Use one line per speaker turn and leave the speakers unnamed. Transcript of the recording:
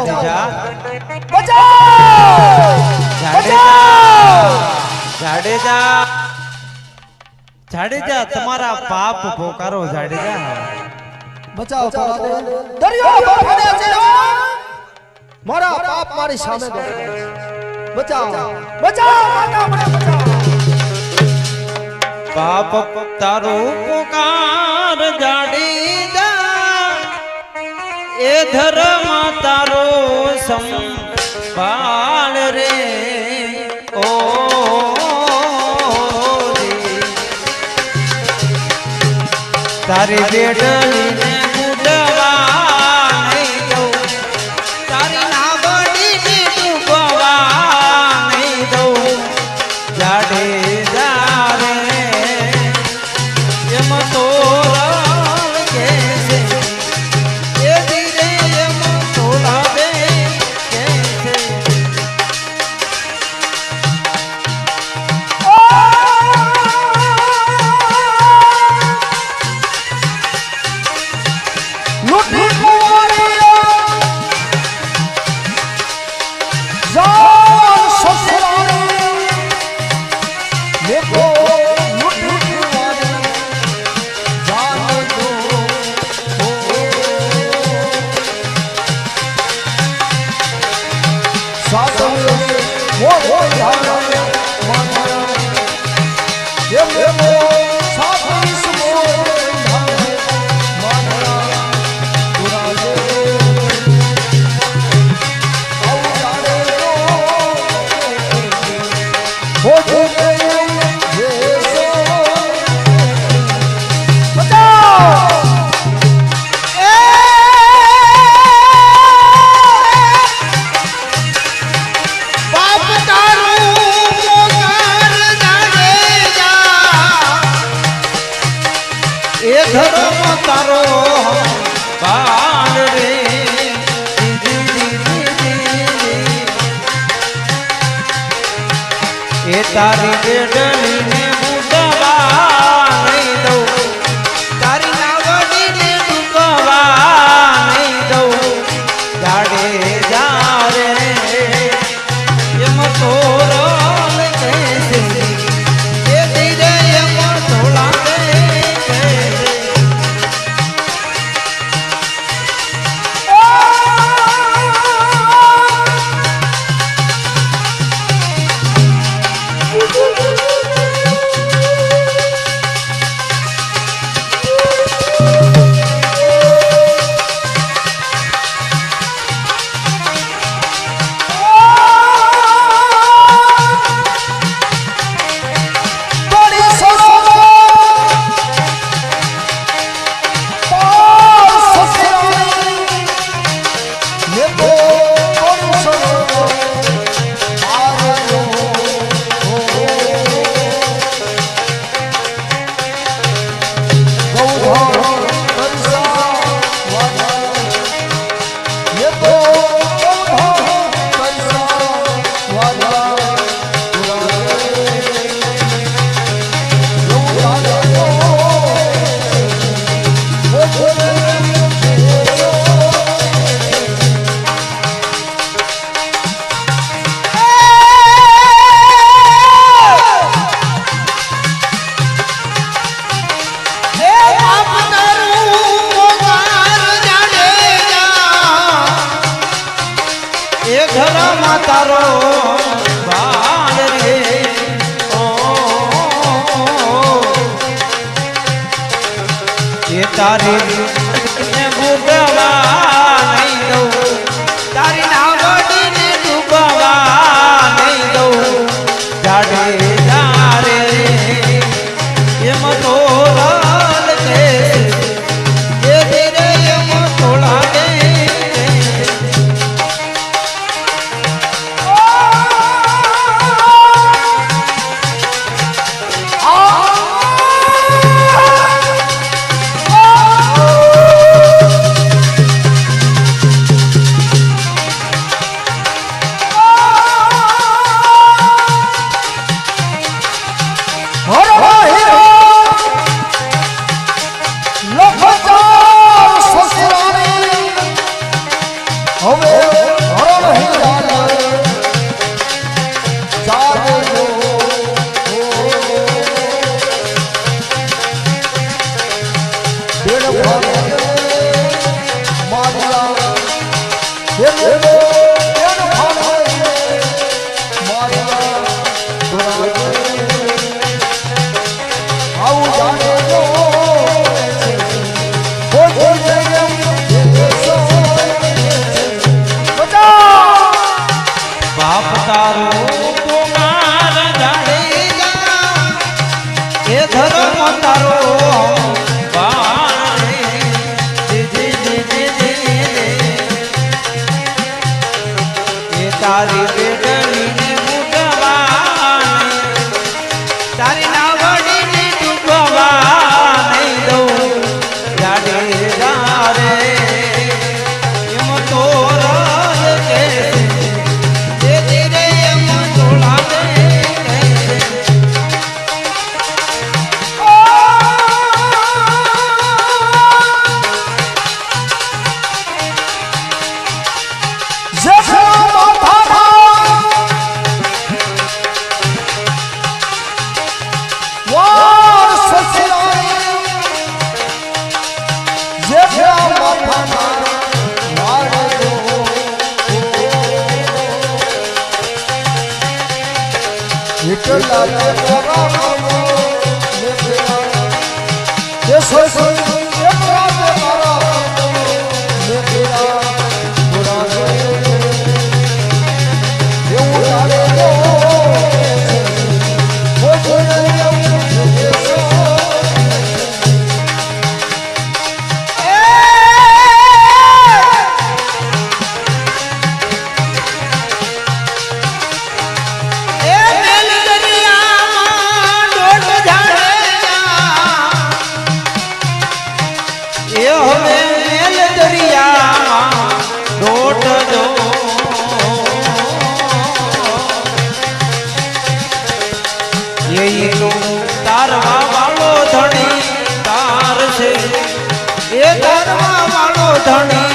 જાડેજા જાડેજા જાડેજા તમારા પાપ પોકારો જાડેજા
બચાવ મારા પાપ મારી સામે બચાવ.
તારો પોકાર જાડેજા એ ધરા સંભાળ રે. ઓ તારી બેટલીને লুট એ તારી બેડની તારો ભાર રે. ઓ. તારી ભૂખ હરણ હિંદાના તારો તો મારા જાણે એ
ધર્મ
તારો તારી લાગે હવે દરિયા દોટ દો. એ તું તારવા છે. એ તારવા વાળો ધણી